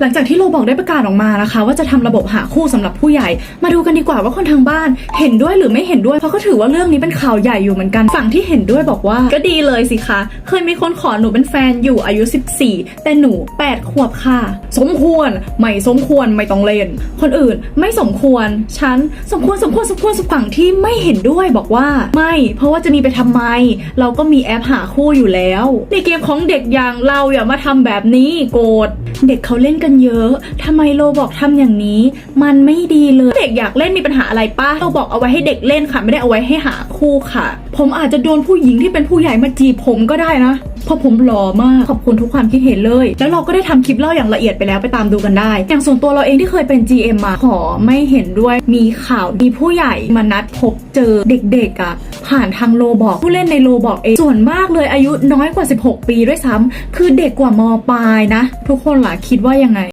หลังจากที่โลบอกได้ประกาศออกมานะคะ ว่าจะทำระบบหาคู่สำหรับผู้ใหญ่ มาดูกันดีกว่าว่าคนทางบ้าน เห็นด้วยหรือไม่เห็นด้วยเพราะก็ถือว่าเรื่องนี้เป็นข่าวใหญ่อยู่เหมือนกันฝั่งที่เห็นด้วยบอกว่า ก็ดีเลยสิคะเคยมีคนขอหนูเป็นแฟนอยู่อายุ 14 แต่หนู 8 ขวบค่ะ สมควรไม่สมควรไม่ต้องเล่น คนอื่นไม่สมควรฉันสมควรสมควรสมควรฝั่งที่ไม่เห็นด้วยบอกว่า ไม่ เพราะว่าจะมีไปทำไม เราก็มีแอปหาคู่อยู่แล้ว ในเกมของเด็กอย่างเราอย่ามาทำแบบนี้โกรธเด็กเขาเล่นกันเยอะทำไมโลบอกทำอย่างนี้ มันไม่ดีเลย เด็กอยากเล่นมีปัญหาอะไรป้าโลบอกเอาไว้ให้เด็กเล่นค่ะ ไม่ได้เอาไว้ให้หาคู่ค่ะ ผมอาจจะโดนผู้หญิงที่เป็นผู้ใหญ่มาจีบผมก็ได้นะเพราะผมหล่อมากขอบคุณทุกความคิดเห็นเลย แล้วเราก็ได้ทำคลิปเล่าอย่างละเอียดไปแล้วไปตามดูกันได้ อย่างส่วนตัวเราเองที่เคยเป็น GM มาขอไม่เห็นด้วยมีข่าวมีผู้ใหญ่มานัดพบเจอเด็กๆอะ่ะ ผ่านทางโลบอกผู้เล่นในโลบอกเองส่วนมากเลยอายุน้อยกว่า 16 ปีด้วยซ้ำคือเด็กกว่ามปลายนะ ทุกคนล่ะคิดว่ายังไง